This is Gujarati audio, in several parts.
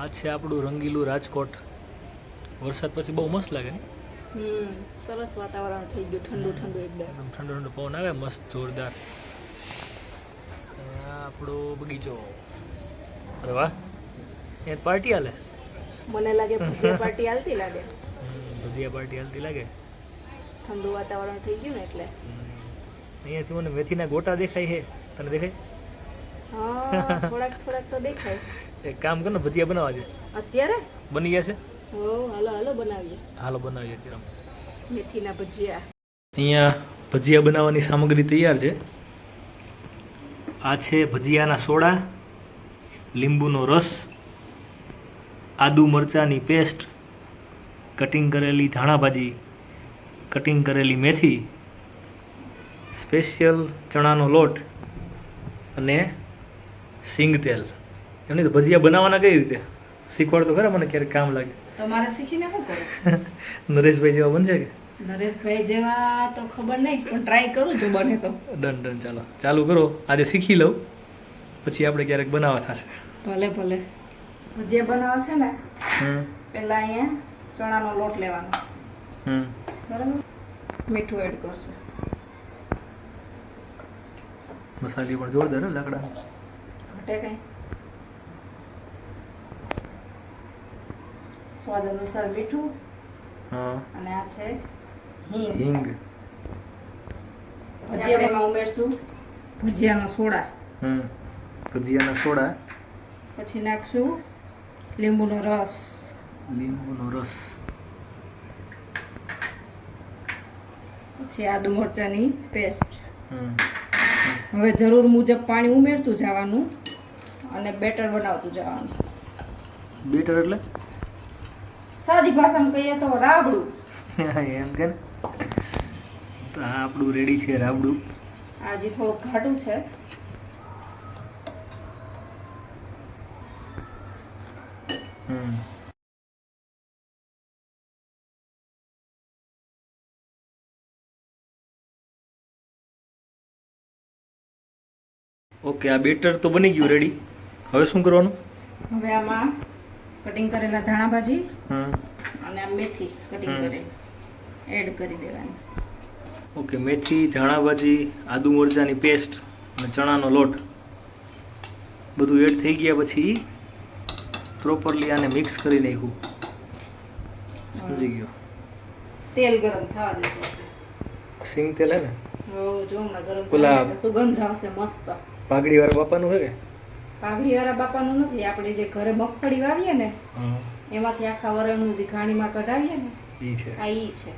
આ છે આપણું રંગીલું રાજકોટ. વરસાદ પછી બહુ મસ્ત લાગે ને? હમ સરસ વાતાવરણ થઈ ગયું ઠંડુ ઠંડુ એકદમ. ઠંડો ઠંડો પવન આવે મસ્ત જોરદાર. આપણો બગીચો. અરે વાહ એ પાર્ટી હાલે. મને લાગે ભજીયા પાર્ટી હાલતી લાગે. ભજીયા પાર્ટી હાલતી લાગે. ઠંડુ વાતાવરણ થઈ ગયું ને એટલે. અહીંયાથી મને મેથીના ગોટા દેખાય છે. તને દેખાય? હા થોડાક થોડાક તો દેખાય. એક કામ કર ને ભજીયા બનાવવા છે. અત્યારે? બની ગયા છે ઓ હાલો હાલો બનાવીએ. હાલો બનાવીએ અત્યારે મેથીના ભજીયા. અહીંયા ભજીયા બનાવવાની સામગ્રી તૈયાર છે. આ છે ભજીયાના સોડા લીંબુનો રસ આદુ મરચાંની પેસ્ટ કટિંગ કરેલી ધાણાભાજી કટિંગ કરેલી મેથી સ્પેશિયલ ચણાનો લોટ અને સિંગ તેલ. એમની તો ભજીયા બનાવવાના કઈ રીતે? શીખવાડ તો ખરા મને ક્યારેક કામ લાગે. તમારે શીખીને શું કરો? નરેશભાઈ જેવા બનશે કે? નરેશભાઈ જેવા તો ખબર નહીં પણ ટ્રાય કરું જો બને તો. ડન ડન ચાલો. ચાલુ કરો. આજે શીખી લઉં. પછી આપણે ક્યારેક બનાવવા થશે. ભલે ભલે. ભજીયા બનાવવા છે ને હમ. પહેલા અહીંયા ચણાનો લોટ લેવાનો. હમ. બરાબર? મીઠું એડ કરશું. મસાલી પણ જોરદાર લાકડા ઘટે કઈ? સ્વાદ અનુસાર મીઠું હા. અને આ છે હિંગ. હિંગ. ભજીયામાં ઉમેરશું ભજીયાનો સોડા. હમ ભજીયાનો સોડા. પછી નાખશું લીંબુનો રસ. લીંબુનો રસ. પછી આદુ મરચાંની પેસ્ટ. હવે જરૂર મુજબ પાણી ઉમેરતું જવાનું અને બેટર બનાવતું જવાનું. બેટર એટલે? સાદી ભાષામાં કહીએ તો રાબડું. એમ કે તો આ આપણું રેડી છે રાબડું. આજે થોડું ઘાટું છે. હમ. ઓકે આ બેટર તો બની ગયું રેડી હવે શું કરવાનું? હવે આમાં કટિંગ કરેલા ધાણા ભાજી હમ. અને આ મેથી કટિંગ. કરેલી. એડ કરી દેવાની. ઓકે મેથી ધાણાભાજી આદુ મરચાંની પેસ્ટ અને ચણાનો લોટ. બધું એડ થઈ ગયા પછી પ્રોપરલી આને મિક્સ કરી નાખ્યું. સમજી ગયો. તેલ ગરમ થવા દેશું સિંગ તેલ હે ને? હો જો હમણાં ગરમ પેલા સુગંધ આવશે મસ્ત. પાઘડી વાર બાપાનું હે કે? પાઘડી વાળા બાપાનું નથી આપણે જે ઘરે મગફળી વાવીએ ને એમાંથી આખા વરણનું જે ઘાણીમાં કઢાવીએ ને એ છે. આ ઈ છે.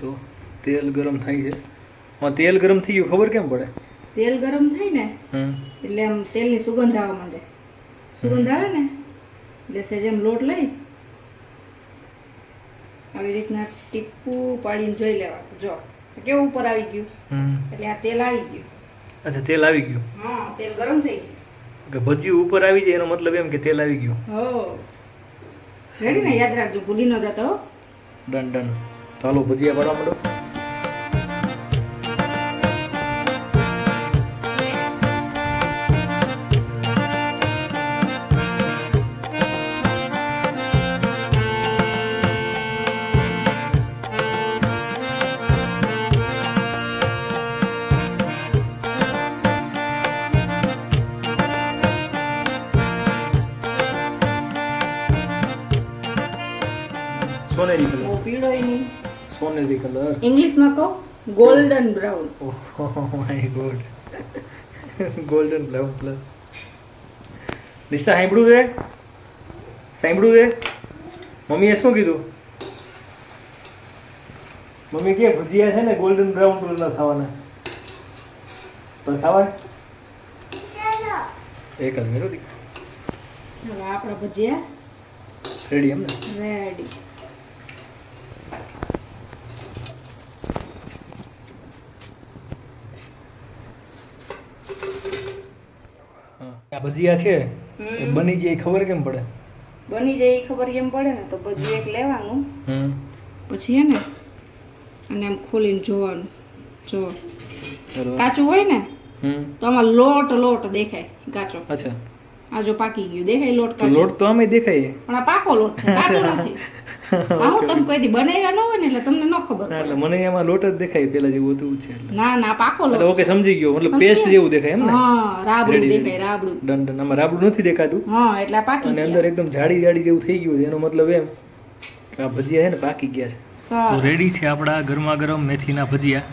તો તેલ ગરમ થાય છે. માં તેલ ગરમ થઈ ગયું ખબર કેમ પડે? તેલ ગરમ થાય ને એટલે આમ તેલની સુગંધ આવવા માંડે. સુગંધ આવે ને એટલે સેજ એમ લોટ લઈ આવી રીતના ટીપું પાડીને જોઈ લેવાનું જો કેવું ઉપર આવી ગયું? એટલે આ તેલ આવી ગયું. અચ્છા તેલ આવી ગયું. હા તેલ ગરમ થઈ ગયું. કે ભજીયું ઉપર આવી જાય એનો મતલબ એમ કે તેલ આવી ગયું. હો રેડી ને યાદ રાખજો ભૂલી ન જતો ડન ડન. ચાલો ભજીયા પાડવા માંડો. સોનેરી કલર ઇંગ્લિશમાં કહો golden brown oh my god golden brown colour Nisha સાંભળ્યું છે? સાંભળ્યું છે? મમ્મીએ શું કીધું? મમ્મી કે ભજીયા છે ને ગોલ્ડન બ્રાઉન કલરના થવાના તો ખાવા એક જ મેરો દીકરા આપણા ભજીયા રેડી એમ ને રેડી ભજીયા છે એ બની જાય એ ખબર કેમ પડે? બની જાય એ ખબર કેમ પડે ને? તો ભજીયું એક લેવાનું. પછી હે ને અને આમ ખોલીને જોવાનું. જો. કાચું હોય ને તો આમાં લોટ લોટ દેખાય કાચો. અચ્છા. આ જો પાકી ગયું દેખાય લોટ તો કાચો. લોટ તો અમે દેખાય પણ આ પાકો લોટ છે કાચો નથી. આ હું તમે કોઈથી બનાવ્યા ન હોય ને એટલે તમને ન ખબર ના, એટલે મને એમાં લોટ જ દેખાય પેલા જેવું હતું છે ના ના પાકો લોટ ઓકે સમજી ગયો. મતલબ પેસ્ટ જેવું દેખાય એમ ને? હા રાબડું દેખાય રાબડું. ડન આમાં રાબડું નથી દેખાતું. હા એટલે પાકી અને અંદર એકદમ જાડી જાડી જેવું થઈ ગયું છે. એનો મતલબ એમ કે આ ભજીયા છે ને પાકી ગયા છે. તો રેડી છે આપણા ગરમા ગરમ મેથીના ભજીયા.